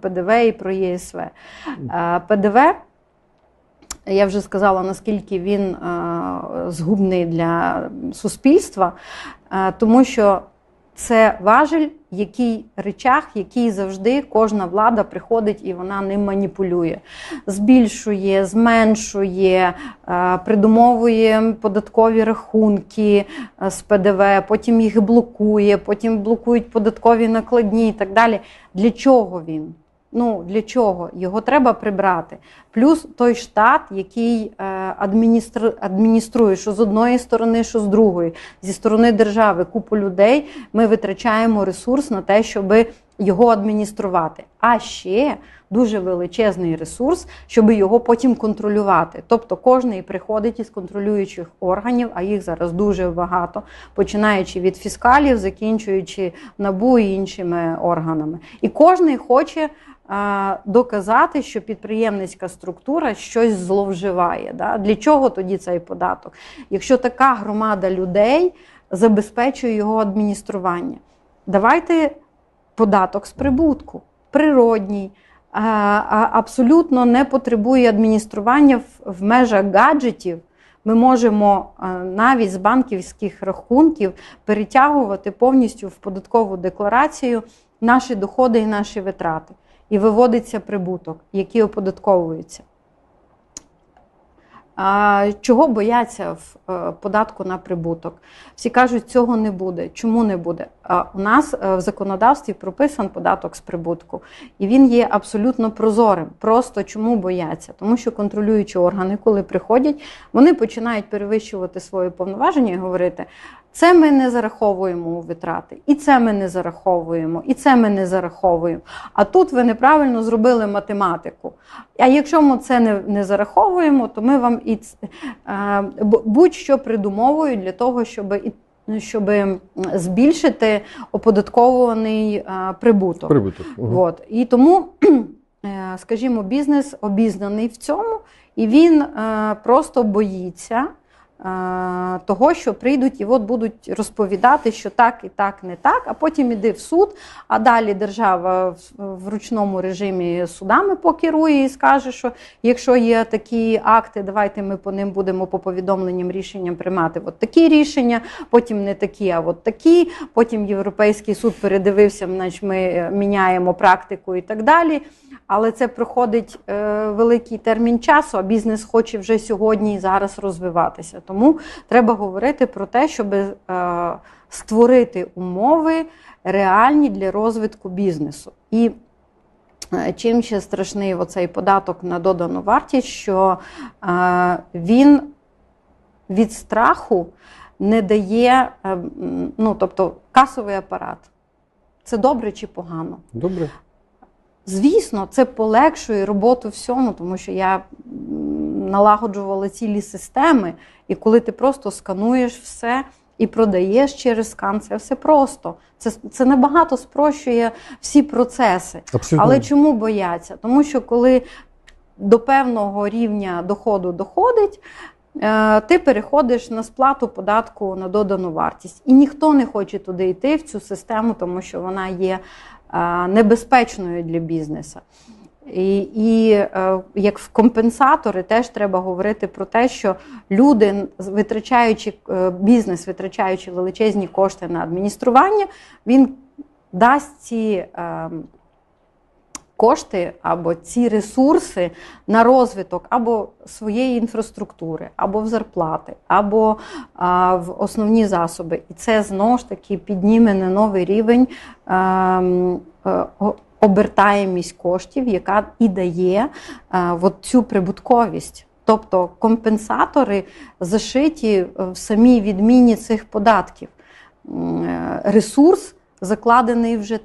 ПДВ і про ЄСВ. Е, ПДВ, я вже сказала, наскільки він згубний для суспільства, тому що це важель, який речах, який завжди кожна влада приходить і вона ним маніпулює. Збільшує, зменшує, придумовує податкові рахунки з ПДВ, потім їх блокує, потім блокують податкові накладні і так далі. Для чого він? Ну, для чого? Його треба прибрати. Плюс той штат, який е, адміністр... адмініструє, що з одної сторони, що з другої, зі сторони держави, купу людей, ми витрачаємо ресурс на те, щоб його адмініструвати. А ще дуже величезний ресурс, щоб його потім контролювати. Тобто кожний приходить із контролюючих органів, а їх зараз дуже багато, починаючи від фіскалів, закінчуючи набу і іншими органами. І кожний хоче доказати, що підприємницька структура щось зловживає. Да? Для чого тоді цей податок? Якщо така громада людей забезпечує його адміністрування, давайте податок з прибутку, природній, а, абсолютно не потребує адміністрування в, межах гаджетів. Ми можемо навіть з банківських рахунків перетягувати повністю в податкову декларацію наші доходи і наші витрати. І виводиться прибуток, який оподатковується. Чого бояться в е, податку на прибуток? Всі кажуть, цього не буде. Чому не буде? У нас е, в законодавстві прописан податок з прибутку, і він є абсолютно прозорим. Просто чому бояться? Тому що контролюючі органи, коли приходять, вони починають перевищувати свої повноваження і говорити: це ми не зараховуємо у витрати, і це ми не зараховуємо, і це ми не зараховуємо. А тут ви неправильно зробили математику. А якщо ми це не, не зараховуємо, то ми вам і е, будь-що придумовують для того, щоб і щоб збільшити оподатковуваний е, прибуток. Прибуток. Угу. От. І тому, е, скажімо, бізнес обізнаний в цьому, і він е, просто боїться того, що прийдуть і от будуть розповідати, що так і так не так, а потім іди в суд, а далі держава в, в ручному режимі судами покерує і скаже, що якщо є такі акти, давайте ми по ним будемо по повідомленням рішенням приймати от такі рішення, потім не такі, а от такі. Потім Європейський суд передивився, значить ми е, міняємо практику і так далі. Але це проходить е, великий термін часу, а бізнес хоче вже сьогодні і зараз розвиватися. Тому треба говорити про те, щоб е, створити умови реальні для розвитку бізнесу. І е, чим ще страшний оцей податок на додану вартість, що він від страху не дає, ну тобто касовий апарат. Це добре чи погано? Добре. Звісно, це полегшує роботу всьому, тому що я налагоджувала цілі системи, і коли ти просто скануєш все і продаєш через скан, це все просто. Це, це набагато спрощує всі процеси. Абсолютно. Але чому бояться? Тому що коли до певного рівня доходу доходить, е, ти переходиш на сплату податку на додану вартість. І ніхто не хоче туди йти в цю систему, тому що вона є небезпечною для бізнесу. І, і е, як в компенсатори теж треба говорити про те, що люди, витрачаючи е, бізнес, витрачаючи величезні кошти на адміністрування, він дасть ці е, кошти або ці ресурси на розвиток або своєї інфраструктури, або в зарплати, або а, в основні засоби. І це знову ж таки підніме на новий рівень ем, е, о- обертаємість коштів, яка і дає е, от цю прибутковість. Тобто компенсатори зашиті в самій відміні цих податків. Е, Ресурс закладений вже